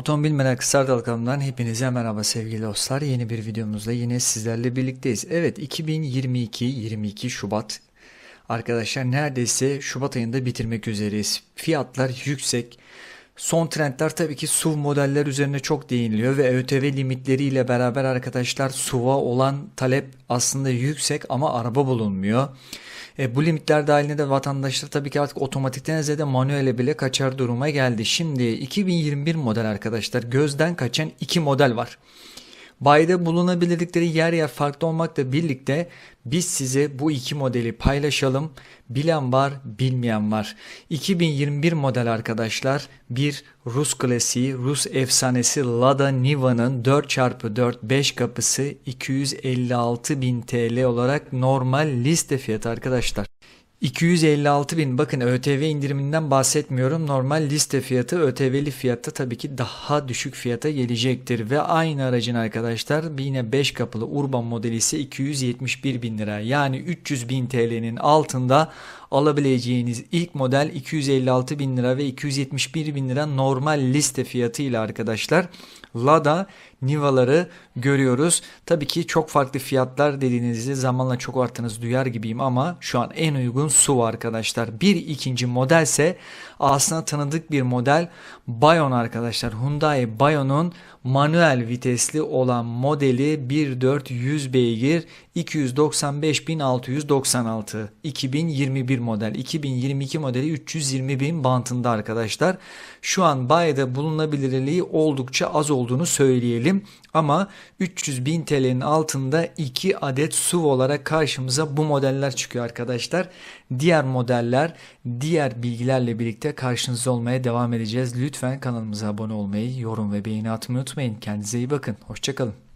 Otomobil Merakı Serdal kanalından hepinize merhaba sevgili dostlar. Yeni bir videomuzda yine sizlerle birlikteyiz. Evet 2022 22 Şubat arkadaşlar neredeyse Şubat ayında bitirmek üzereyiz. Fiyatlar yüksek. Son trendler tabii ki SUV modeller üzerine çok değiniliyor ve ÖTV limitleriyle beraber arkadaşlar SUV'a olan talep aslında yüksek ama araba bulunmuyor. E, bu limitler dahilinde de vatandaşlar tabii ki artık otomatikten ziyade manuele bile kaçar duruma geldi. Şimdi 2021 model arkadaşlar gözden kaçan iki model var. Bayda bulunabildikleri yer yer farklı olmakla birlikte biz size bu iki modeli paylaşalım. Bilen var, bilmeyen var. 2021 model arkadaşlar bir Rus klasiği, Rus efsanesi Lada Niva'nın 4x4 5 kapısı 256.000 TL olarak normal liste fiyatı arkadaşlar. 256 bin bakın ÖTV indiriminden bahsetmiyorum. Normal liste fiyatı ÖTV'li fiyatta tabii ki daha düşük fiyata gelecektir. Ve aynı aracın arkadaşlar yine 5 kapılı Urban modeli ise 271 bin lira. Yani 300 bin TL'nin altında alabileceğiniz ilk model 256 bin lira ve 271 bin lira normal liste fiyatıyla arkadaşlar. Lada Niva'ları görüyoruz. Tabii ki çok farklı fiyatlar dediğinizde zamanla çok arttığınızı duyar gibiyim ama şu an en uygun SUV arkadaşlar. Bir ikinci modelse aslında tanıdık bir model Bayon arkadaşlar. Hyundai Bayon'un manuel vitesli olan modeli 1.4 100 beygir 295.696 2021 model 2022 modeli 320.000 bantında arkadaşlar. Şu an bayide bulunabilirliği oldukça az olduğunu söyleyelim ama 300.000 TL'nin altında 2 adet SUV olarak karşımıza bu modeller çıkıyor arkadaşlar. Diğer modeller diğer bilgilerle birlikte karşınızda olmaya devam edeceğiz. Lütfen kanalımıza abone olmayı, yorum ve beğeni atmayı unutmayın. Kendinize iyi bakın. Hoşçakalın.